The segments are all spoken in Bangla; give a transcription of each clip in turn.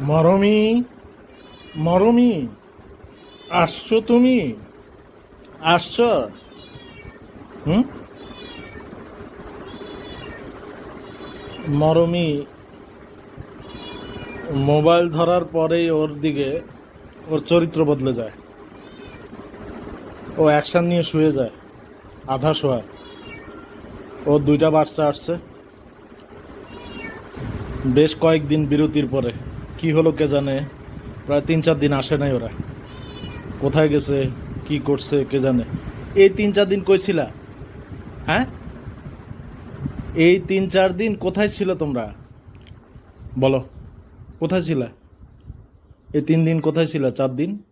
মরমি মরমি, আসছো তুমি? আসছো? হুম? মরমি, মোবাইল ধরার পরেই ওর দিকে, ওর চরিত্র বদলে যায়। ও অ্যাকশন নিয়ে শুয়ে যায়, আধা শোয়া ওর দুইটা বাচ্চা আসছে। বেশ কয়েকদিন বিরতির পরে। কি হলো কে জানে? প্রায় তিন চার দিন আসে নাই ওরা। কোথায় গেছে, কি করছে, কে জানে। এই তিন চার দিন কইছিলা? হ্যাঁ? এই তিন চার দিন কোথায় ছিল তোমরা? বলো, কোথায় ছিলা? এই তিন দিন কোথায় ছিল? চার দিন?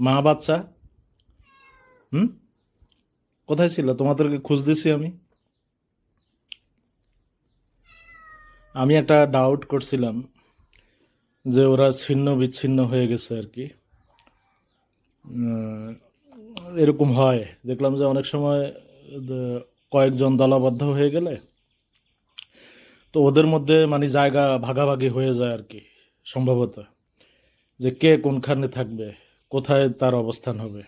মা বাচ্চা? হুম? কোথায় ছিল? তোমাদেরকে খুঁজ দিছি আমি। আমি একটা ডাউট করছিলাম যে ওরা ছিন্ন বিচ্ছিন্ন হয়ে গেছে আর কি। এরকম হয়। দেখলাম যে অনেক সময় কয়েকজন দলাবদ্ধ হয়ে গেলে তো ওদের মধ্যে মানে জায়গা ভাগাভাগি হয়ে যায় আর কি, সম্ভবত। যে কে কোনখানে থাকবে, কোথায় তার অবস্থান হবে।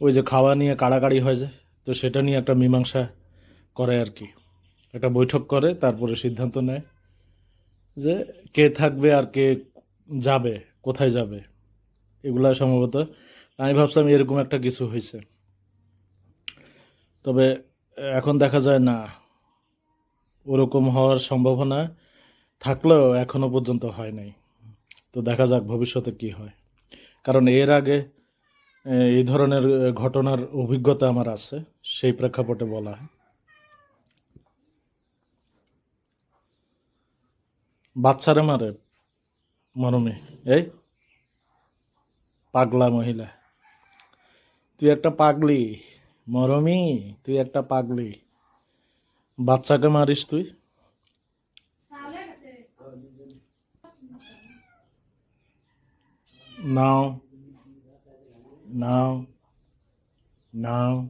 ওই যে খাওয়া নিয়ে কাড়াকাড়ি হয় যে, তো সেটা নিয়ে একটা মীমাংসা করে আর কি। একটা বৈঠক করে, তারপরে সিদ্ধান্ত নেয়। যে কে থাকবে আর কে যাবে, কোথায় যাবে, এগুলা সম্ভবত। আমি ভাবছিলাম এরকম একটা কিছু হয়েছে। তবে এখন দেখা যায় না, ওরকম হওয়ার সম্ভাবনা থাকলেও এখনও পর্যন্ত হয় নাই। তো দেখা যাক ভবিষ্যতে কি হয়। কারণ এর আগে এই ধরনের ঘটনার অভিজ্ঞতা আমার আছে, সেই প্রেক্ষাপটে বলা হয়। বাচ্চারে মারে, মরমে। এই, পাগলা মহিলা। তুই একটা পাগলি, মরমি, তুই একটা পাগলি। বাচ্চাকে মারিস তুই? নাও নাও নাও।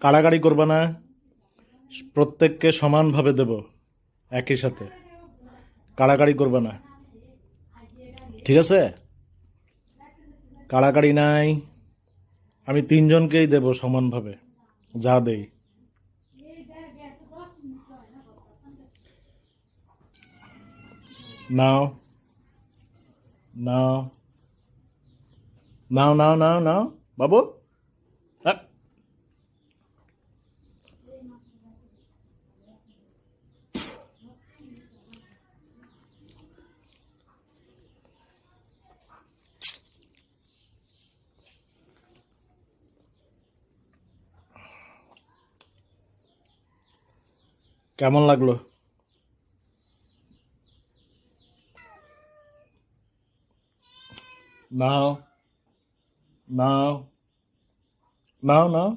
কাড়াকাড়ি করবা না, প্রত্যেককে সমানভাবে দেব। একই সাথে। কাড়াকাড়ি করবে না। ঠিক আছে? কাড়াকাড়ি নাই। আমি তিনজনকেই দেব সমানভাবে। যা দেই। নাও। নাও। নাও নাও নাও নাও। বাবু কেমন লাগল? নাও নাও নাও নাও।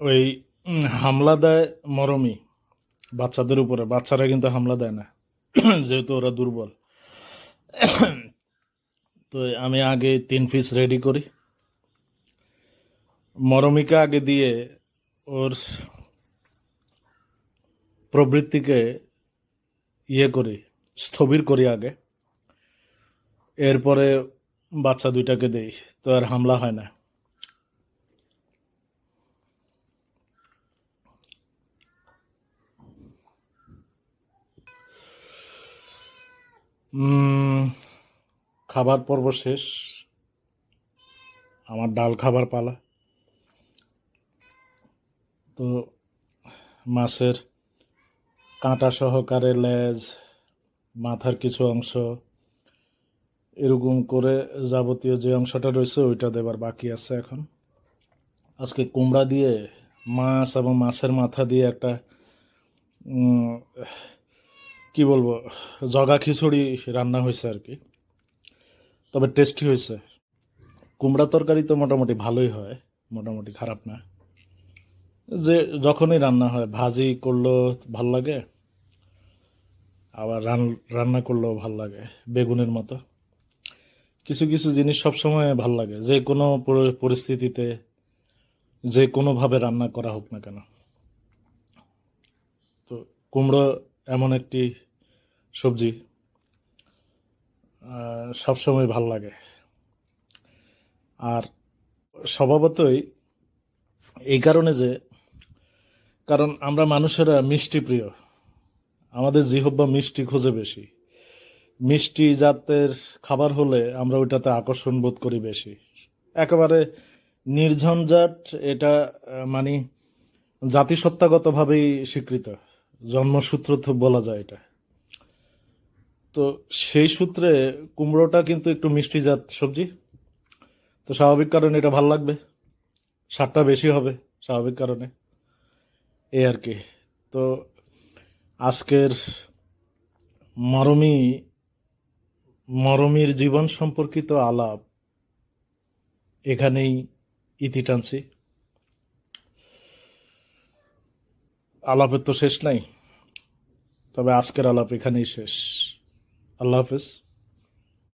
ওই হামলা দেয় মরমি। বাচ্চাদের উপরে। বাচ্চারা কিন্তু হামলা দেয় না। যেহেতু ওরা দুর্বল। তো আমি আগে তিন পিস রেডি করি। মরমিকা আগে দিয়ে ওর প্রবৃত্তিকে ইয়ে করি, স্থবির করি আগে। এরপরে বাচ্চা দুইটাকে দেই। তো আর হামলা হয় না। খাবার পর্ব শেষ। আমার ডাল খাবার পালা। তো মাছের কাঁটা সহকারে লেজ, মাথার কিছু অংশ, এরকম করে যাবতীয় যে অংশটা রয়েছে ওইটা দেবার বাকি আছে এখন। আজকে কুমড়া দিয়ে, মাছ এবং মাছের মাথা দিয়ে একটা কি বলব, জগা খিচুড়ি রান্না হয়েছে আর কি। তবে টেস্টি হয়েছে। কুমড়া তরকারি তো মোটামুটি ভালোই হয়, মোটামুটি খারাপ না। যে যখনই রান্না হয়, ভাজি করলেও ভালো লাগে, আবার রান, রান্না করলেও ভালো লাগে, বেগুনের মতো। কিছু কিছু জিনিস সবসময় ভালো লাগে, যে কোনো পরিস্থিতিতে যে কোনোভাবে রান্না করা হোক না কেন। তো কুমড়ো এমন একটি সবজি সবসময় ভালো লাগে। আর স্বভাবতই এই কারণে যে, কারণ আমরা মানুষেরা মিষ্টি প্রিয়। আমাদের জিহব্বা মিষ্টি খোঁজে বেশি। মিষ্টি জাতের খাবার হলে আমরা ওইটাতে আকর্ষণ বোধ করি বেশি। একেবারে নির্ঝঞ্ঝাট এটা মানে জাতিসত্তাগতভাবেই স্বীকৃত। জন্মসূত্র তো বলা যায় এটা। তো সেই সূত্রে কুমড়োটা কিন্তু একটু মিষ্টি জাত সবজি। তো স্বাভাবিক কারণে এটা ভালো লাগবে। স্বাদটা বেশি হবে স্বাভাবিক কারণে। এই আর কি। তো আজকের মরমী, মরমীর জীবন সম্পর্কিত আলাপ এখানেই ইতি টানছি। আলাপের তো শেষ নাই। তবে আজকের আলাপ এখানেই শেষ। আল্লাহ হাফেজ।